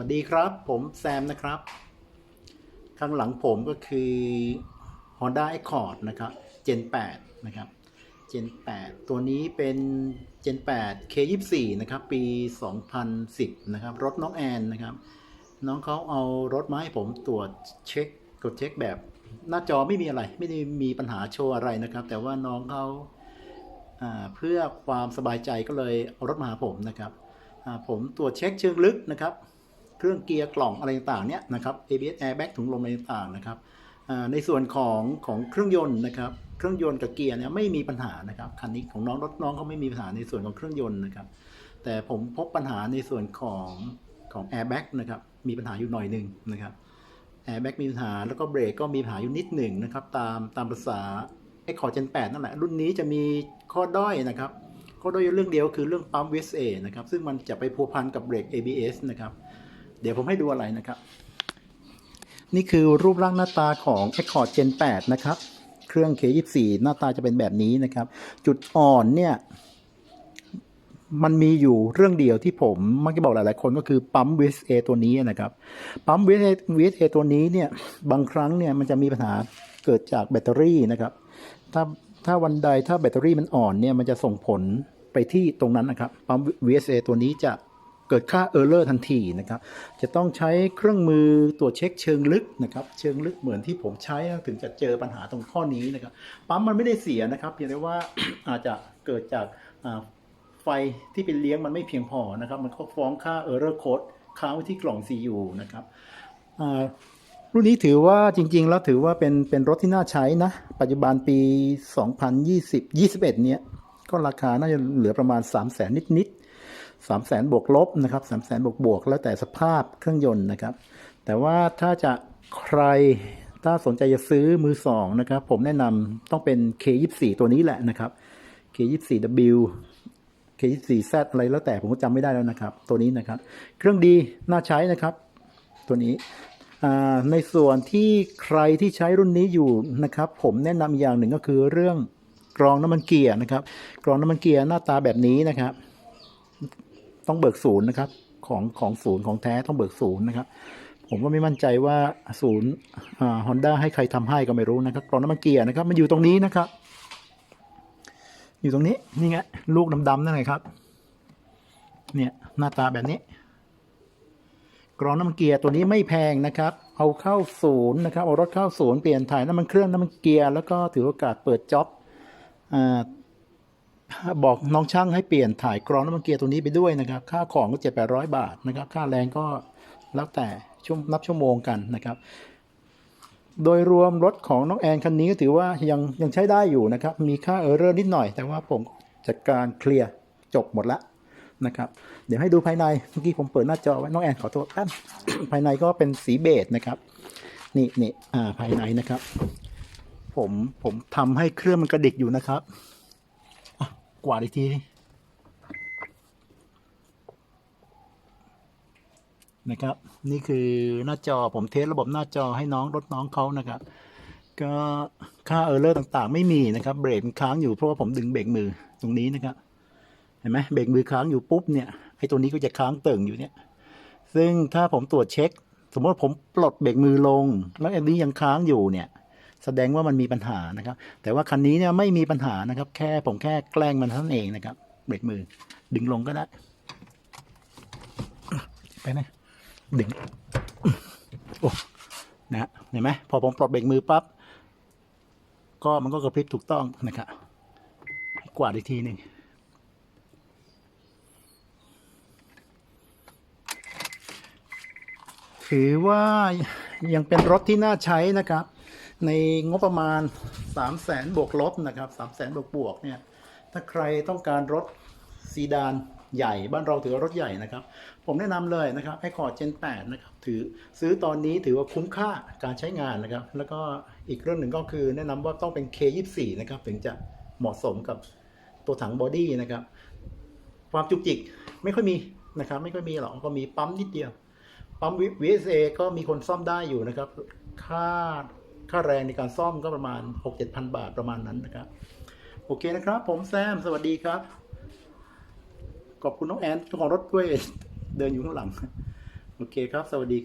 วัสดีครับ ผมแซมนะครับ ข้างหลังผมก็คือ Honda Accord นะครับ Gen 8 นะครับ Gen 8 ตัวนี้เป็น Gen 8 K24 นะครับ ปี 2010 นะครับ รถน้องแอนนะครับ น้องเขาเอารถมาให้ผมตรวจเช็ค กดเช็คแบบ หน้าจอไม่มีอะไร ไม่ได้มีปัญหาโชว์อะไรนะครับ แต่ว่าน้องเขาเพื่อความสบายใจก็เลยเอารถมาหาผมนะครับผมตรวจเช็คเชิงลึกนะครับ เครื่องเกียร์กล่องอะไรต่างเนี่ยนะครับ ABS airbag ถุงลมอะไรต่างนะครับในส่วนของของเครื่องยนต์นะครับ เครื่องยนต์กับเกียร์เนี่ยไม่มีปัญหานะครับคันนี้ของน้องรถน้องเขาไม่มีปัญหาในส่วนของเครื่องยนต์นะครับ แต่ผมพบปัญหาในส่วนของของ airbag นะครับมีปัญหาอยู่หน่อยหนึ่งนะครับ airbag มีปัญหาแล้วก็เบรกก็มีปัญหาอยู่นิดหนึ่งนะครับ ตามตามภาษา Accord Gen 8นั่นแหละรุ่นนี้จะมีข้อด้อยนะครับข้อด้อยอยู่เรื่องเดียวคือเรื่องปั๊ม VSA นะครับซึ่งมันจะไปพัวพันกับเบรก ABS นะครับ ดี๋ยวผมให้ดูอะไรนะครับ นี่คือรูปร่างหน้าตาของ Accord Gen 8 นะครับ เครื่อง K24 หน้าตาจะเป็นแบบนี้นะครับ จุดอ่อนเนี่ย มันมีอยู่เรื่องเดียวที่ผมมักจะบอกหลายๆคนก็คือปั๊ม VSA ตัวนี้นะครับ ปั๊ม VSA VSA ตัวนี้เนี่ย บางครั้งเนี่ยมันจะมีปัญหาเกิดจากแบตเตอรี่นะครับ ถ้าถ้าวันใดถ้าแบตเตอรี่มันอ่อนเนี่ยมันจะส่งผลไปที่ตรงนั้นนะครับปั๊ม VSA ตัวนี้จะ เกิดค่า Error ทันทีนะครับ จะต้องใช้เครื่องมือตรวจเช็คเชิงลึกนะครับ เชิงลึกเหมือนที่ผมใช้ถึงจะเจอปัญหาตรงข้อนี้นะครับ ปั๊มมันไม่ได้เสียนะครับ เพียงแต่ว่าอาจจะเกิดจากไฟที่เป็นเลี้ยงมันไม่เพียงพอนะครับ มันก็ฟ้องค่า Error Code ค้างไว้ที่กล่อง CU นะครับอ่ารุ่นนี้ถือว่าจริง ๆ แล้วถือว่าเป็นเป็นรถที่น่าใช้นะ ปัจจุบันปี 2020 21 เนี่ยก็ราคาน่าจะเหลือประมาณ 3 0 0แสนนิด 3 0 0แสนบวกลบนะครับ3 0 0แสนบวกบวกแล้วแต่สภาพเครื่องยนต์นะครับ แต่ว่าถ้าจะใครถ้าสนใจจะซื้อมือสองนะครับ ผมแนะนำต้องเป็น K24 ตัวนี้แหละนะครับ K24W K24Z อะไรแล้วแต่ผมก็จำไม่ได้แล้วนะครับ ตัวนี้นะครับ เครื่องดีน่าใช้นะครับ ตัวนี้ในส่วนที่ใครที่ใช้รุ่นนี้อยู่นะครับ ผมแนะนำอย่างหนึ่งก็คือเรื่องกรองน้ำมันเกียร์นะครับ กรองน้ำมันเกียร์หน้าตาแบบนี้นะครับ ต้องเบิกศูนย์นะครับ ของของศูนย์ของแท้ต้องเบิกศูนย์นะครับ ผมก็ไม่มั่นใจว่าศูนย์ฮอนด้าให้ใครทำให้ก็ไม่รู้นะครับกรองน้ำมันเกียร์นะครับ มันอยู่ตรงนี้นะครับ อยู่ตรงนี้นี่ไงลูกดำๆนั่นไงครับ เนี่ยหน้าตาแบบนี้กรองน้ำมันเกียร์ตัวนี้ไม่แพงนะครับ เอาเข้าศูนย์นะครับ เอารถเข้าศูนย์เปลี่ยนถ่ายน้ำมันเครื่องน้ำมันเกียร์แล้วก็ถือโอกาสเปิดจ็อบอา บอกน้องช่างให้เปลี่ยนถ่ายกรองน้ำมันเกียร์ตัวนี้ไปด้วยนะครับ ค่าของก็เจ็ดแปดร้อยบาทนะครับ ค่าแรงก็แล้วแต่ช่วงนับชั่วโมงกันนะครับ โดยรวมรถของน้องแอนคันนี้ก็ถือว่ายังยังใช้ได้อยู่นะครับ มีค่าเออร์เรอร์นิดหน่อย แต่ว่าผมจัดการเคลียร์จบหมดแล้วนะครับ เดี๋ยวให้ดูภายใน เมื่อกี้ผมเปิดหน้าจอไว้ น้องแอนขอโทษครับภายในก็เป็นสีเบจนะครับ นี่นี่อ่าภายในนะครับ ผมผมทำให้เครื่องมันกระดิกอยู่นะครับ กวาดอีกทีนะครับ นี่คือหน้าจอผมเทสระบบหน้าจอให้น้องรถน้องเขานะครับ ก็ค่าเออร์เลอร์ต่างๆ ไม่มีนะครับ เบรกมันค้างอยู่เพราะว่าผมดึงเบรกมือตรงนี้นะครับ เห็นไหมเบรกมือค้างอยู่ปุ๊บเนี่ยไอ้ตัวนี้ก็จะค้างเติ่งอยู่เนี่ย ซึ่งถ้าผมตรวจเช็ค สมมติผมปลดเบรกมือลง แล้วอันนี้ยังค้างอยู่เนี่ย แสดงว่ามันมีปัญหานะครับ แต่ว่าคันนี้เนี่ยไม่มีปัญหานะครับ แค่ผมแค่แกล้งมันเท่านั้นเองนะครับ เบรกมือ ดึงลงก็ได้ ไปไหนดึง โอ้ นะเห็นไหมพอผมปลดเบรกมือปั๊บ ก็มันก็กระพริบถูกต้องนะครับกวาดอีกทีหนึ่งถือว่ายังเป็นรถที่น่าใช้นะครับ ในงบประมาณ 3 0 0แสนบวกลบนะครับ3 0 0แสนบวกบวกเนี่ย ถ้าใครต้องการรถซีดานใหญ่บ้านเราถือว่ารถใหญ่นะครับ ผมแนะนำเลยนะครับไอคอร์ดเจน8นะครับถือซื้อตอนนี้ถือว่าคุ้มค่าการใช้งานนะครับ แล้วก็อีกเรื่องหนึ่งก็คือแนะนำว่าต้องเป็น K24 นะครับถึงจะเหมาะสมกับตัวถังบอดี้นะครับ ความจุกจิกไม่ค่อยมีนะครับ ไม่ค่อยมีหรอกก็มีปั๊มนิดเดียวปั๊ม VSA ก็มีคนซ่อมได้อยู่นะครับ ค่า ค่าแรงในการซ่อมก็ประมาณ 6-7พันบาทประมาณนั้นนะครับ โอเคนะครับ ผมแซม สวัสดีครับ ขอบคุณน้องแอนเจ้าของรถด้วย เดินอยู่ข้างหลัง โอเคครับ สวัสดี